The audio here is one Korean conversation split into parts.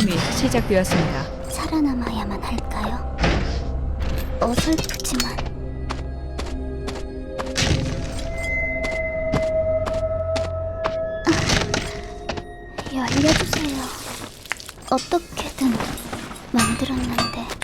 실험이 시작되었습니다. 살아남아야만 할까요? 어설프지만 아, 열려주세요. 어떻게든 만들었는데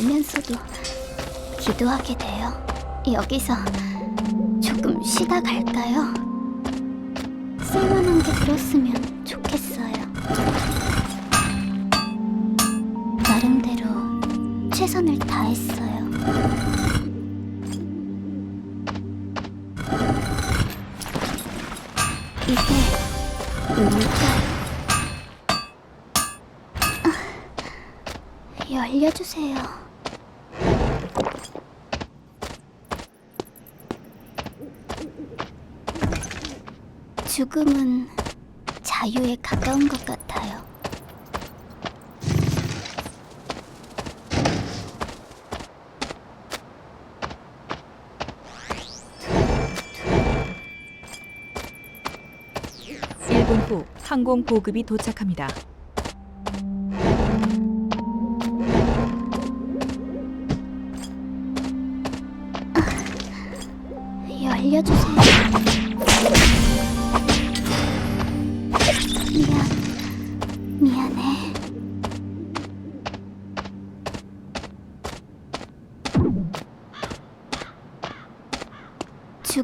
알면서도 기도하게 돼요. 여기서 조금 쉬다 갈까요? 쓸만한 게 들었으면 좋겠어요. 나름대로 최선을 다했어요. 이게 뭘까요? 아, 열려주세요. 죽음은 자유에 가까운 것 같아요. 일분후 항공 보급이 도착합니다. 열려주세요.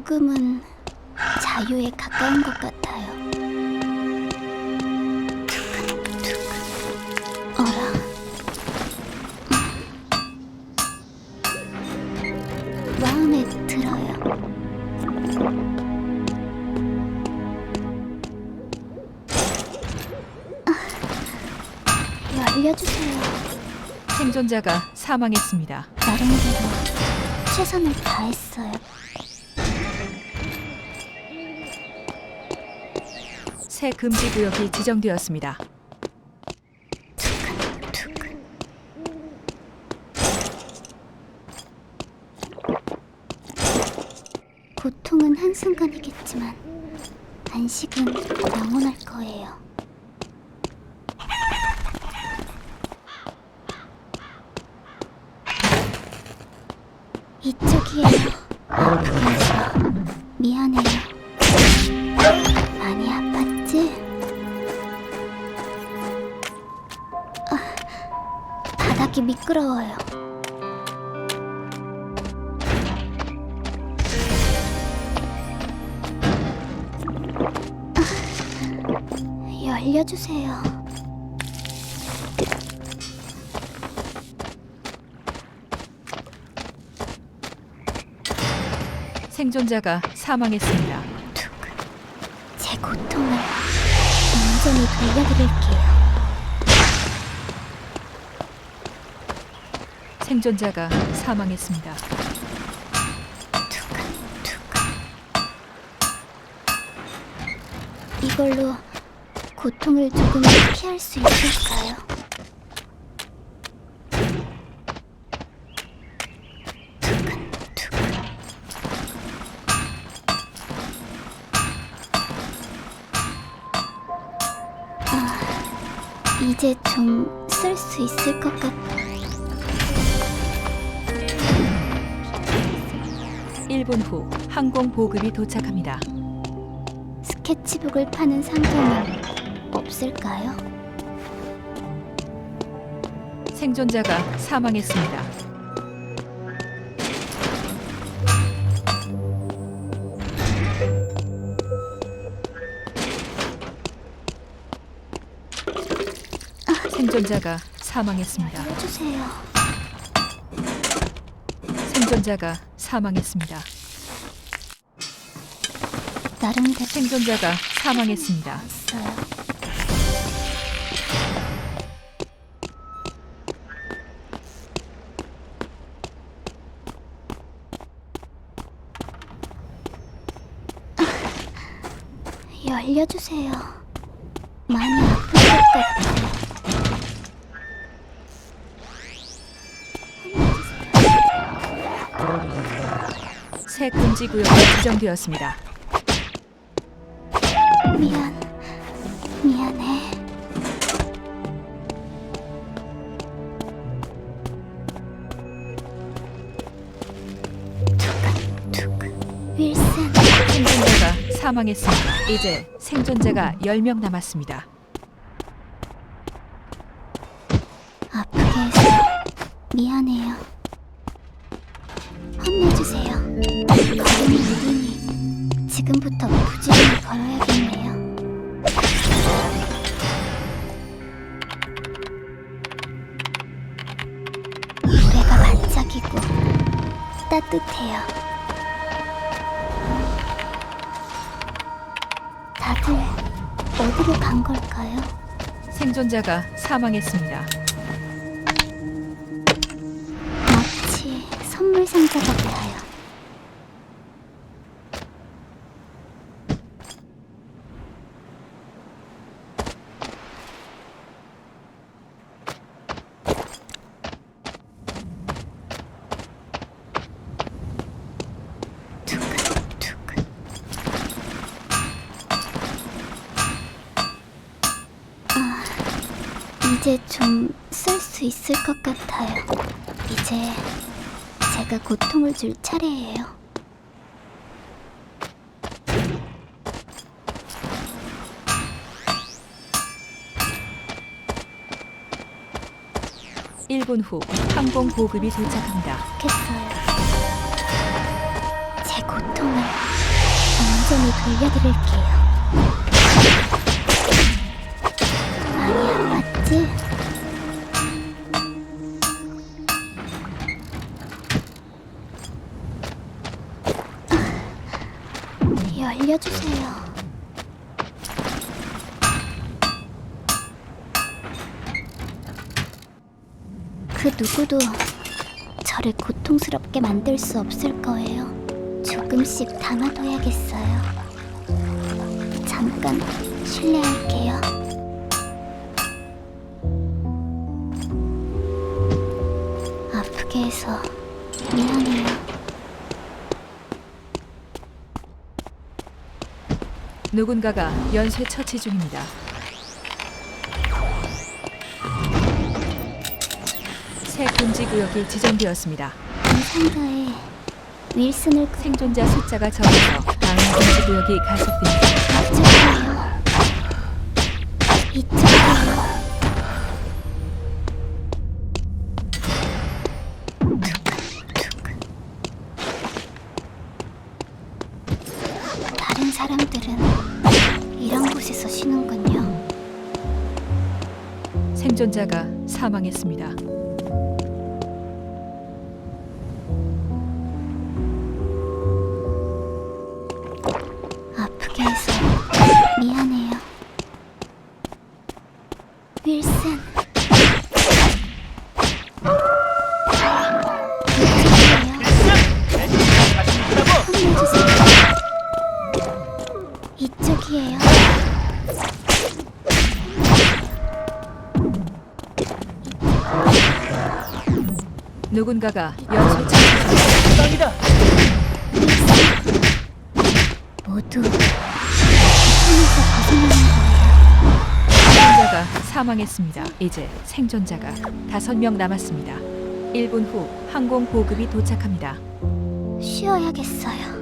죽음은 자유에 가까운 것 같아요. 두근두근. 어라. 마음에 들어요. 아, 열려주세요. 생존자가 사망했습니다. 나름대로 최선을 다했어요. 새 금지 구역이 지정되었습니다. 고통은 한순간이겠지만 안식은 영원할 거예요. 이쪽이에요. 해서 미안해요. 바닥이 미끄러워요. 아, 열려주세요. 생존자가 사망했습니다. 두근. 제 고통을 온전히 돌려드릴게요. 생존자가 사망했습니다. 이걸로 고통을 조금 피할 수 있을까요? 아, 이제 좀 쓸 수 있을 것 같 1분 후 항공 보급이 도착합니다. 스케치북을 파는 상점은 없을까요? 생존자가 사망했습니다. 생존자가 사망했습니다. 알려주세요. 생존자가 사망했습니다. 다른 생존자가 사망했습니다. 열려주세요. 많이 금지 구역이 지정되었습니다. 미안, 미안해. 툭툭 윌슨 생존자가 사망했습니다. 이제 생존자가 10명 남았습니다. 어디로 간 걸까요? 생존자가 사망했습니다. 마치 선물 상자 같아요. 툭툭. 아, 이제 좀 쓸 수 있을 것 같아요. 이제 제가 고통을 줄 차례예요. 일분후 항공 보급이 도착합니다. 좋겠어요. 제 고통을 완전히 돌려드릴게요. 아팠지? 열려주세요. 그 누구도 저를 고통스럽게 만들 수 없을 거예요. 조금씩 담아둬야겠어요. 잠깐 실례할게요. 아프게 해서 미안해요. 누군가가 연쇄 처치 중입니다. 새 금지 구역이 지정되었습니다. 이 상자에 윌슨을 생존자 숫자가 적어서 다음 금지 구역이 가속됩니다. 가져가요. 이쪽이에요. 사망했습니다. 누군가가 연쇄 중입니다. 모두. 생존자가 사망했습니다. 이제 생존자가 다섯 명 남았습니다. 1분 후 항공 보급이 도착합니다. 쉬어야겠어요.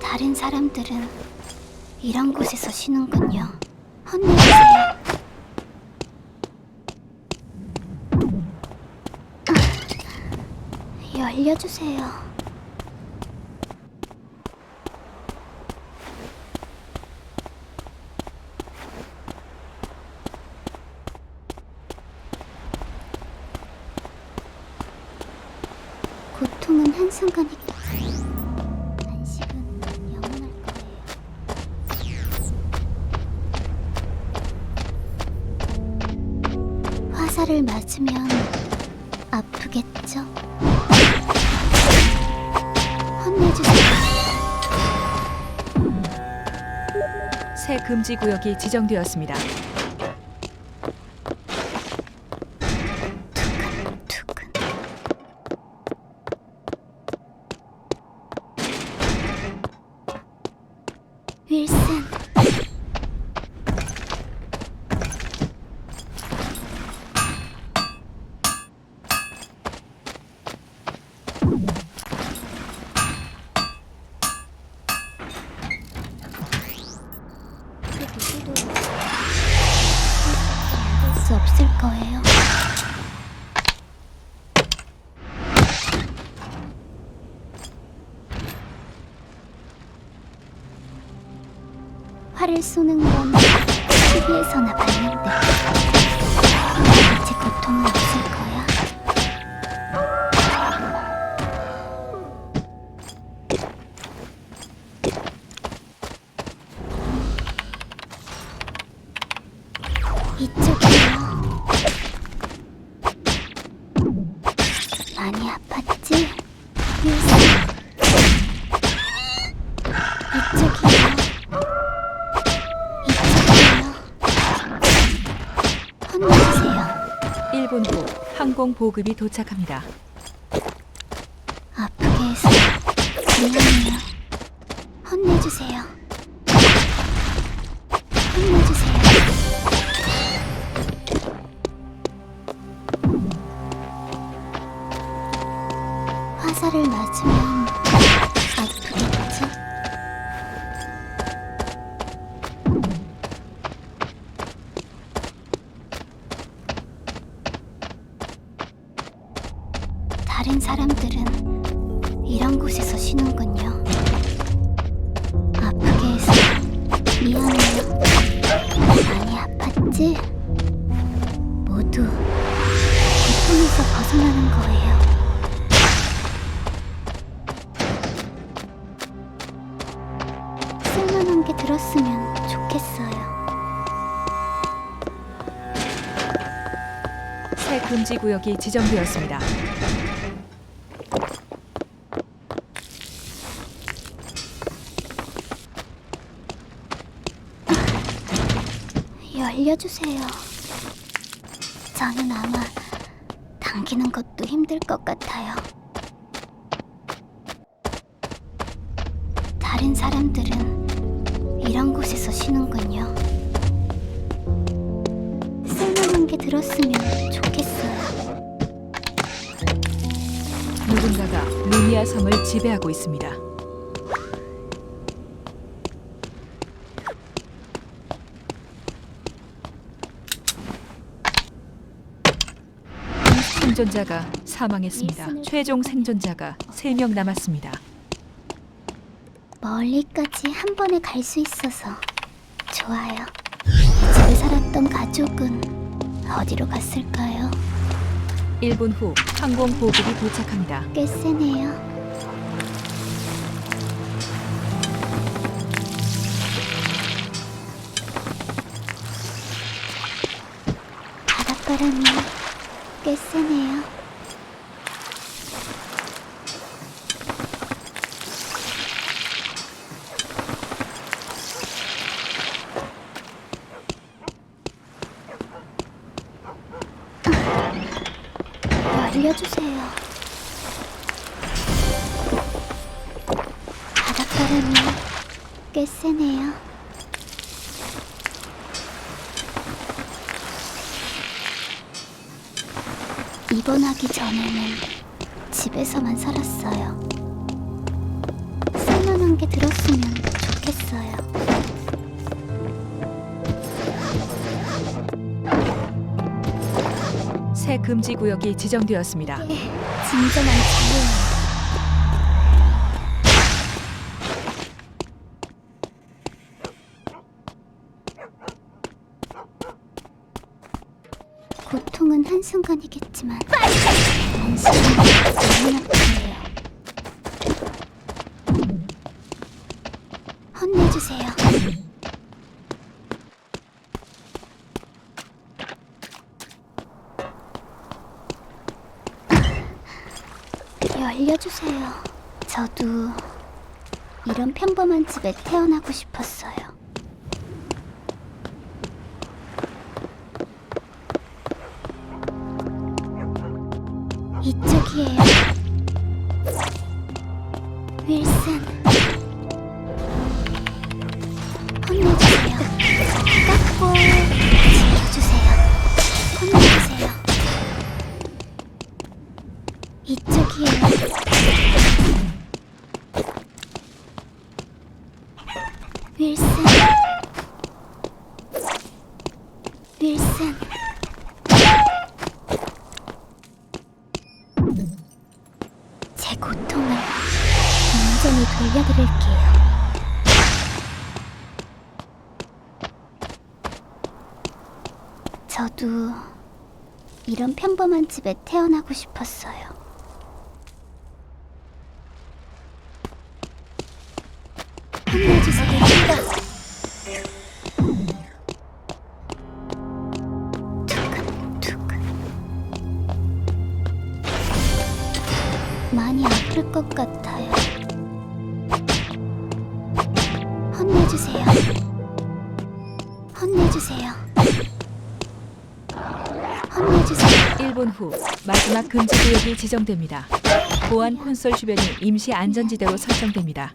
다른 사람들은 이런 곳에서 쉬는군요. 혼내주세요. 아, 열려주세요. 고통은 한순간이 맞으면 아프겠죠? 혼내주세요. 새 금지 구역이 지정되었습니다. 활을 쏘는 건 TV에서나 봤는데 이제 고통은 없을 거야. 항공 보급이 도착합니다. 아프게 해서 미안해요. 혼내주세요. 아팠지? 모두 고통에서 벗어나는 거예요. 쓸만한 게 들었으면 좋겠어요. 새 금지 구역이 지정되었습니다. 열려주세요. 저는 아마 당기는 것도 힘들 것 같아요. 다른 사람들은 이런 곳에서 쉬는군요. 쓸만한 게 들었으면 좋겠어요. 누군가가 루미아 섬을 지배하고 있습니다. 생존자가 사망했습니다. 최종 생존자가 3명 남았습니다. 멀리까지 한 번에 갈 수 있어서 좋아요. 집에 살았던 가족은 어디로 갔을까요? 1분 후 항공 보급이 도착합니다. 꽤 세네요. 바닷바람이 꽤 세네요. 알려주세요. 바닷바람이 꽤 세네요. 입원하기 전에는 집에서만 살았어요. 쓸만한 게 들었으면 좋겠어요. 새 금지 구역이 지정되었습니다. 진정한 자유예요. 고통은 한순간이겠지만 영원한 거예요. 혼내주세요. 길이 알려주세요. 저도 이런 평범한 집에 태어나고 싶었어요. 이쪽 고통을 완전히 돌려드릴게요. 저도 이런 평범한 집에 태어나고 싶었어요. 혼내주세요. 혼내주세요. 1분 후 마지막 금지 구역이 지정됩니다. 보안 콘솔 주변이 임시 안전지대로 설정됩니다.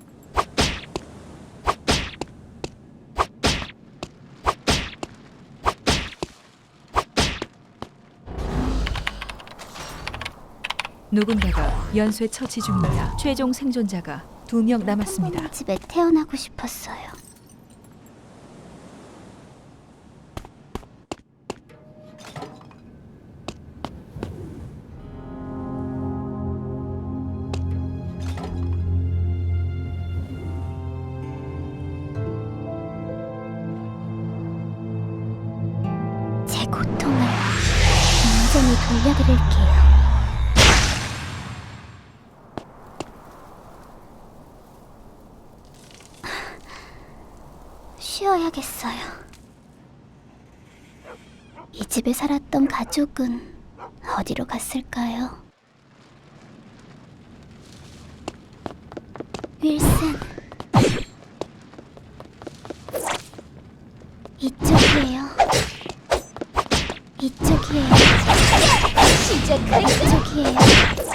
누군가가 연쇄 처치 중입니다. 최종 생존자가 두 명 남았습니다. 집에 태어나고 싶었어요. 완전히 돌려드릴게요. 쉬어야겠어요. 이 집에 살았던 가족은 어디로 갔을까요? 윌슨. 이쪽이에요. 이쪽이에요. 시작할까? 이쪽이에요. 이쪽이에요.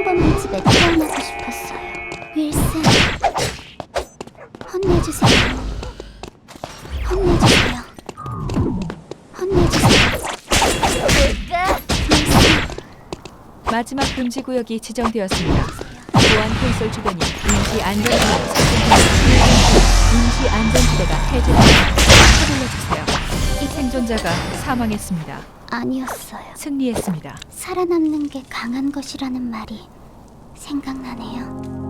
이런 평범한 집에 태어나고 싶었어요 윌슨 혼내주세요 혼내주세요 혼내주세요 윌슨 마지막 금지 구역이 지정되었습니다. 보안 콘솔 주변이 임시 설정됩니다. 임시 안전지대가 해제됩니다. 서둘러 주세요. 이 생존자가 사망했습니다. 아니었어요. 승리했습니다. 살아남는 게 강한 것이라는 말이 생각나네요.